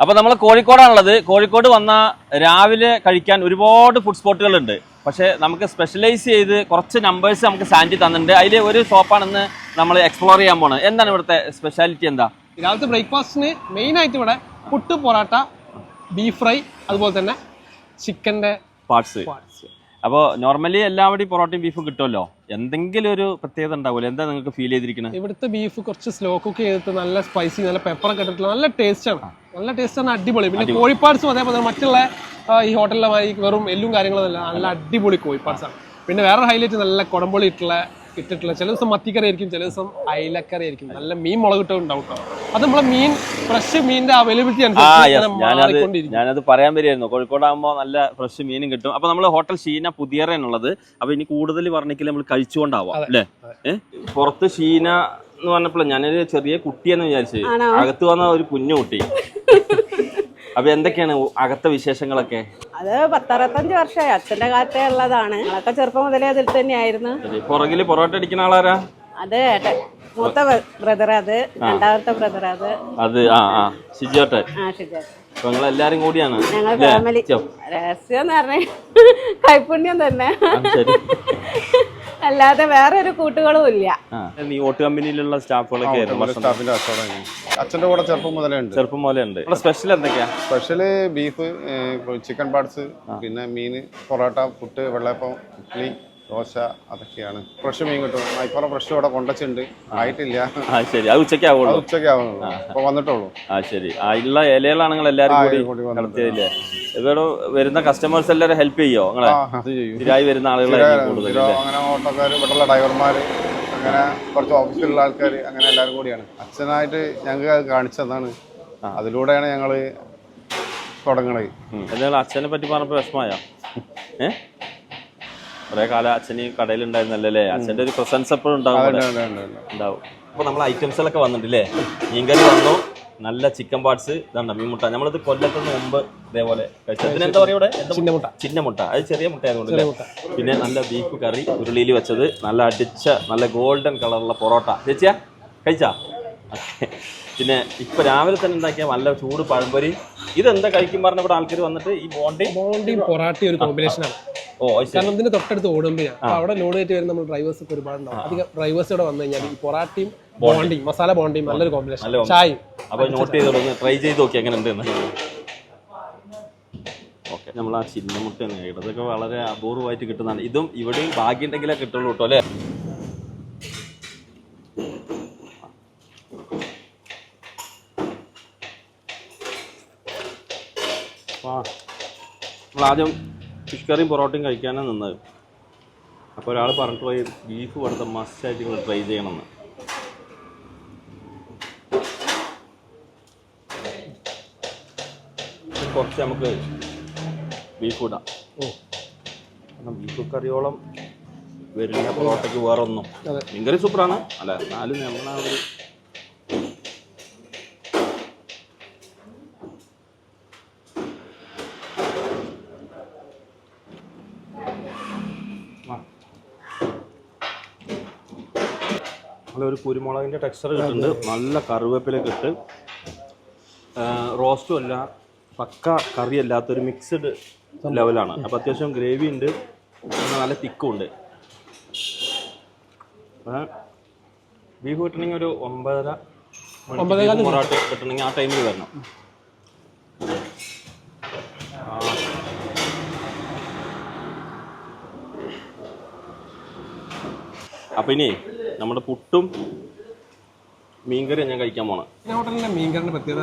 അപ്പൊ നമ്മൾ കോഴിക്കോടാണുള്ളത്. കോഴിക്കോട് വന്ന രാവിലെ കഴിക്കാൻ ഒരുപാട് ഫുഡ് സ്പോട്ടുകൾ ഉണ്ട് പക്ഷെ നമുക്ക് സ്പെഷ്യലൈസ് ചെയ്ത് കുറച്ച് നമ്പേഴ്സ് നമുക്ക് സാൻഡി തന്നിട്ടുണ്ട്. അതിൽ ഒരു ഷോപ്പാണെന്ന് നമ്മൾ എക്സ്പ്ലോർ ചെയ്യാൻ പോണത്. എന്താണ് ഇവിടുത്തെ സ്പെഷ്യാലിറ്റി എന്താ? രാവിലത്തെ ബ്രേക്ക്ഫാസ്റ്റിന് മെയിൻ ആയിട്ട് ഇവിടെ പുട്ട് പൊറാട്ട ബീഫ് ഫ്രൈ അതുപോലെ തന്നെ ചിക്കന്റെ പാർട്സ് അപ്പോൾ നോർമലി എല്ലാവരുടെയും പൊറോട്ടയും ബീഫും കിട്ടുമല്ലോ? എന്തെങ്കിലും ഒരു പ്രത്യേകത ഉണ്ടാവില്ല എന്താ നിങ്ങൾക്ക് ഫീൽ ചെയ്തിരിക്കുന്നത് ഇവിടുത്തെ ബീഫ് കുറച്ച് സ്ലോ കുക്ക് ചെയ്തിട്ട് നല്ല സ്പൈസി നല്ല പെപ്പറൊക്കെ ഇട്ടിട്ടുള്ള നല്ല ടേസ്റ്റ് ആണ്. നല്ല ടേസ്റ്റ് ആണ് അടിപൊളി. പിന്നെ കോഴിപ്പാട്സും അതേപോലെ മറ്റുള്ള ഈ ഹോട്ടലിലെ വെറും എല്ലും കാര്യങ്ങളും നല്ല അടിപൊളി കോഴിപ്പാട്സ് ആണ് പിന്നെ വേറെ ഹൈലൈറ്റ് നല്ല കുടംപൊളി ഇട്ടുള്ള ഇട്ടിട്ടുള്ള ചില ദിവസം മത്തിക്കറി ആയിരിക്കും ചില ദിവസം അയിലക്കറി ആയിരിക്കും നല്ല മീൻ മുളക് കിട്ടും ഉണ്ടാവും കേട്ടോ അത് നമ്മളെ മീൻ ഫ്രഷ് മീനിന്റെ അവൈലബിലിറ്റി അനുസരിച്ച് ഞാനത് പറയാൻ വരികയായിരുന്നു. കോഴിക്കോടാകുമ്പോൾ നല്ല ഫ്രഷ് മീനും കിട്ടും. അപ്പൊ നമ്മൾ ഹോട്ടൽ ഷീന പുതിയറയാണുള്ളത് അപ്പൊ ഇനി കൂടുതൽ പറഞ്ഞെങ്കിൽ നമ്മൾ കഴിച്ചുകൊണ്ടാവാം അല്ലേ? ഏഹ് പുറത്ത് ഷീന എന്ന് പറഞ്ഞപ്പോൾ ഞാനൊരു ചെറിയ കുട്ടിയെന്ന് വിചാരിച്ചു അകത്ത് വന്ന ഒരു കുഞ്ഞു കുട്ടി അപ്പൊ എന്തൊക്കെയാണ് അകത്തെ വിശേഷങ്ങളൊക്കെ? അത് പത്തറുപത്തഞ്ച് വർഷമായി. അച്ഛന്റെ കാറ്റേ ഉള്ളതാണ്. ഞങ്ങളൊക്കെ ചെറുപ്പം മുതലേ അതിൽ തന്നെയായിരുന്നു. ശരി പുറകിൽ പൊറോട്ട അടിക്കുന്ന ആളാരാ? അത് ഏട്ടൻ മൂത്ത ബ്രദർ അത്. രണ്ടാമത്തെ ബ്രദർ അത്. അത് ആ ആ. ഷിജോട്ടെ ആ ശരി അപ്പൊ നിങ്ങൾ എല്ലാരും കൂടിയാണ് ഞങ്ങൾ? ഫാമിലി. രഹസ്യം എന്ന് പറഞ്ഞ കൈപുണ്യം തന്നെ. ആ, ശരി. അല്ലാതെ വേറെ ഒരു കൂട്ടുകളും ഇല്ല. നീ ഓട്ട് കമ്പനിയിലുള്ള സ്റ്റാഫുകളൊക്കെ ആയിരുന്നു ഭക്ഷണം. സ്റ്റാഫിന്റെ കച്ചവടം അച്ഛന്റെ കൂടെ ചെറുപ്പം മുതലേ ഉണ്ട്. ചെറുപ്പം മുതലേ ഉണ്ട്. സ്പെഷ്യൽ എന്തൊക്കെയാ? സ്പെഷ്യൽ ബീഫ് ചിക്കൻ പാർട്സ് പിന്നെ മീന് പൊറോട്ട പുട്ട് വെള്ളപ്പം ഇഡ്ഡലി ദോശ അതൊക്കെയാണ്. ഫ്രഷ് മീൻ കിട്ടും. ഇപ്പം ഫ്രഷ് ഇവിടെ കൊണ്ടച്ചുണ്ട് ആയിട്ടില്ല. ആ ശരി. അത് ഉച്ചയ്ക്ക് ആവുള്ളൂ. ഉച്ചയ്ക്ക് ആവുന്നുള്ളൂ ഇപ്പൊ വന്നിട്ടുള്ളൂ. ആ ശരി. ആ ഉള്ള ഇലകളാണ് നിങ്ങൾ എല്ലാരും കൂടി കൂടി. നടത്തിയതില്ലേ ഇവിടെ വരുന്ന കസ്റ്റമേഴ്സ് എല്ലാവരും ഹെൽപ്പ് ചെയ്യോ നിങ്ങളെ? ആ അത് ചെയ്യും. സ്ഥിരമായി വരുന്ന ആളുകളായിരിക്കും കൂടുതൽ അല്ലേ? അങ്ങനെ ഓട്ടോക്കാർ ഇവിടെയുള്ള ഡ്രൈവർമാർ അങ്ങനെ കുറച്ച് ഓഫീസിലുള്ള ആൾക്കാർ അങ്ങനെ എല്ലാവരും കൂടിയാണ്. അച്ഛനായിട്ട് ഞങ്ങൾക്ക് അത് കാണിച്ചതാണ്. അതിലൂടെയാണ് ഞങ്ങൾ തുടങ്ങണത്. ഉം. എന്തെങ്കിലും അച്ഛനെ പറ്റി പറഞ്ഞപ്പോൾ വിഷമമായോ? ഏ? കുറെ കാലം അച്ഛന് ഈ കടയിലുണ്ടായിരുന്നല്ലേ അല്ലേ അച്ഛന്റെ ഒരു പ്രസൻസ് എപ്പോഴും ഉണ്ടാവും. ഉണ്ടാവും. അപ്പൊ നമ്മൾ ഐറ്റംസുകളൊക്കെ വന്നിട്ടില്ലേ? മീൻകറി വന്നു നല്ല ചിക്കൻ പാർട്സ് ഇതാണ്ട മീൻമുട്ട നമ്മളിത് കൊല്ലത്തിന് മുമ്പ് ഇതേപോലെ എന്താ പറയുക ഇവിടെ? ചിന്നമുട്ട. ചിന്നമുട്ട അത് ചെറിയ മുട്ട. ആയതുകൊണ്ട് പിന്നെ നല്ല ബീഫ് കറി ഉരുളിയിൽ വെച്ചത് നല്ല അടിച്ച നല്ല ഗോൾഡൻ കളറുള്ള പൊറോട്ട. ചേച്ചിയാ കഴിച്ചാ? പിന്നെ ഇപ്പൊ രാവിലെ തന്നെ ഉണ്ടാക്കിയ നല്ല ചൂട് പഴംപൊരി. ഇതെന്താ കഴിക്കും പറഞ്ഞ ഇവിടെ ആൾക്കാർ വന്നിട്ട് ഈ ബോണ്ടി ബോണ്ടി പൊറാട്ടി ഒരു കോമ്പിനേഷനാണ് അത് ശരി കാരണം ഇതിന്റെ തൊട്ടടുത്ത് ഓടുമ്പോഴാണ് അപ്പൊ അവിടെ ലോഡ് ആയിട്ട് വരുന്ന നമ്മൾ ഡ്രൈവേഴ്സ് ഒക്കെ ഒരുപാടുണ്ടാവും. അധികം ഡ്രൈവേഴ്സ് ഇവിടെ വന്നു കഴിഞ്ഞാൽ ഈ പൊറാട്ടയും ബോണ്ടിയും മസാല ബോണ്ടിയും നല്ലൊരു കോമ്പിനേഷൻ ചായ ചായയും അപ്പൊ നോട്ട് ചെയ്തോളൂ ട്രൈ ചെയ്ത് നോക്കി എങ്ങനെ ഉണ്ടെന്ന് ഓക്കെ നമ്മൾ ആ ചിന്നമുട്ടയാണ്. ഇതൊക്കെ വളരെ അപൂർവമായിട്ട് കിട്ടുന്നതാണ്. ഇതും ഇവിടെയും ഭാഗ്യം ഉണ്ടെങ്കിലേ കിട്ടുള്ളൂ കേട്ടോ അല്ലേ? നമ്മൾ ആദ്യം ഫിഷ് കറിയും പൊറോട്ടയും കഴിക്കാനാണ് നിന്നത്. അപ്പോൾ ഒരാൾ പറഞ്ഞിട്ട് പോയി ബീഫ് കൊടുത്ത മസ്റ്റായിട്ട് നിങ്ങൾ ട്രൈ ചെയ്യണമെന്ന്. കുറച്ച് നമുക്ക് ബീഫ് ഇടാം. ഓ. കാരണം ബീഫ് കറിയോളം വരില്ല പൊറോട്ടയ്ക്ക് വേറൊന്നും. മീൻകറി സൂപ്പറാണ് അല്ല എന്നാലും നമ്മളാ ഒരു നല്ലൊരു കുരുമുളകിന്റെ ടെക്സ്ചർ കിട്ടുന്നുണ്ട് നല്ല കറിവേപ്പിലൊക്കെ കിട്ട് റോസ്റ്റും അല്ല പക്ക കറി അല്ലാത്തൊരു മിക്സ്ഡ് ലെവലാണ് അപ്പോൾ അത്യാവശ്യം ഗ്രേവി ഉണ്ട് നല്ല തിക്കും ഉണ്ട്. ബീഫ് കിട്ടണമെങ്കിൽ ഒരു ഒമ്പതര പൊറോട്ട കിട്ടണമെങ്കിൽ ആ ടൈമിൽ വരണം. അപ്പൊ ഇനി നമ്മുടെ പുട്ടും മീൻകറി ഞാൻ കഴിക്കാൻ പോണം. ഹോട്ടലിന്റെ മീൻകറിന്റെ പ്രത്യേകത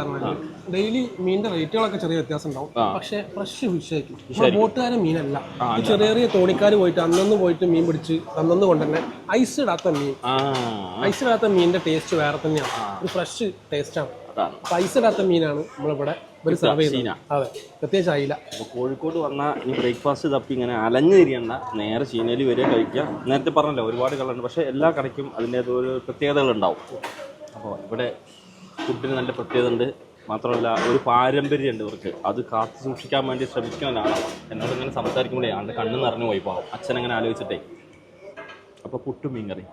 ഡെയിലി മീനിന്റെ റേറ്റുകളൊക്കെ ചെറിയ വ്യത്യാസം ഉണ്ടാവും പക്ഷെ ഫ്രഷ് ഫിഷ് ആയിരിക്കും. ബോട്ടുകാരെ ബോട്ടുകാരൻ മീനല്ല. ചെറിയ ചെറിയ തോണിക്കാർ പോയിട്ട് അന്നന്ന് പോയിട്ട് മീൻ പിടിച്ച് അന്നന്ന് കൊണ്ടുതന്നെ ഐസ് ഇടാത്ത മീൻ. ഐസ് ഇടാത്ത മീനിന്റെ ടേസ്റ്റ് വേറെ തന്നെയാണ്. ഒരു ഫ്രഷ് ടേസ്റ്റ് ആണ്. അതാണ്. ഐസ് ഇടാത്ത മീനാണ് നമ്മളിവിടെ ഒരു സർവ് ചെയ്യുന്നത്. അതെ. പ്രത്യേകിച്ച് അയില. അപ്പോൾ കോഴിക്കോട് വന്നാൽ ഈ ബ്രേക്ക്ഫാസ്റ്റ് തപ്പി ഇങ്ങനെ അലഞ്ഞു തിരിയണ്ട. നേരെ ചീനയിൽ വരെ കഴിക്കുക നേരത്തെ പറഞ്ഞല്ലോ ഒരുപാട് കളുണ്ട് പക്ഷേ എല്ലാ കടയ്ക്കും അതിന്റേത് ഒരു പ്രത്യേകതകളുണ്ടാവും. അപ്പോൾ ഇവിടെ ഫുഡിന് നല്ല പ്രത്യേകത ഉണ്ട് മാത്രമല്ല ഒരു പാരമ്പര്യമുണ്ട് ഇവർക്ക്. അത് കാത്തു സൂക്ഷിക്കാൻ വേണ്ടി ശ്രമിക്കാനാണ് എന്നോട് ഇങ്ങനെ സംസാരിക്കുമ്പോഴേ ആണ്ട് കണ്ണ് നിറഞ്ഞു പോയി പാവം. അച്ഛൻ അങ്ങനെ ആലോചിച്ചിട്ടേ. അപ്പോൾ പുട്ടും മീൻ കറി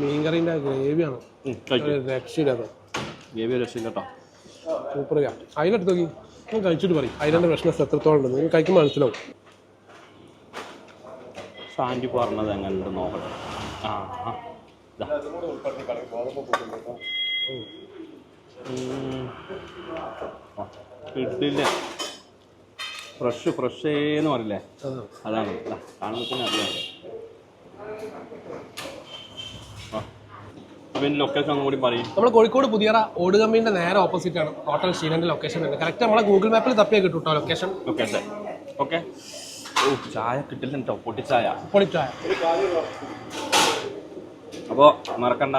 മീൻകറിന്റെ ഗ്രേവിയാണ്. കഴിച്ചു. രക്ഷയില്ലാത്ത ഗേവി രക്ഷയില്ല കേട്ടോ സൂപ്പർ അതിലെടുത്ത് നോക്കി. നിങ്ങൾ കഴിച്ചിട്ട് പറയും. അതിന്റെ പ്രശ്നം എത്രത്തോളം ഉണ്ട് നിങ്ങൾ കഴിക്കുമ്പോൾ മനസ്സിലാവും. സാൻഡി പറഞ്ഞത് എങ്ങനെ നോക്കട്ടെ. ആ ഫ്രഷ് ഫ്രഷ് എന്ന് പറയില്ലേ? അതാണ്. കാണുമ്പോൾ തന്നെ അറിയാം. അപ്പം ലൊക്കേഷൻ ഒന്നും കൂടി പറയും. നമ്മൾ കോഴിക്കോട് ഓട് ഓടുകമ്മീന്റെ നേരെ ഓപ്പോസിറ്റ് ആണ്. ഹോട്ടൽ ഷീലന്റെ ലൊക്കേഷൻ വരുന്നത് കറക്റ്റ് നമ്മളെ ഗൂഗിൾ മാപ്പിൽ തപ്പിയാൽ കിട്ടും കേട്ടോ ലൊക്കേഷൻ ലൊക്കേഷൻ ഓക്കെ ഓ ചായ കിട്ടില്ല കേട്ടോ പൊട്ടിച്ചായ. പൊളിച്ചായ. അപ്പോൾ മറക്കണ്ട.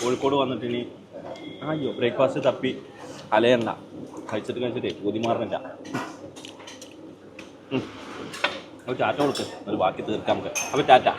കോഴിക്കോട് വന്നിട്ട് ഇനി അയ്യോ ബ്രേക്ക്ഫാസ്റ്റ് തപ്പി. അലയണ്ട. കഴിച്ചിട്ട് കഴിച്ചിട്ടേ കൊതി മാറുന്നില്ല. ഒരു ടാറ്റ കൊടുക്ക്. ഒരു ബാക്കി തീർക്കാം നമുക്ക്. അപ്പോൾ ടാറ്റ.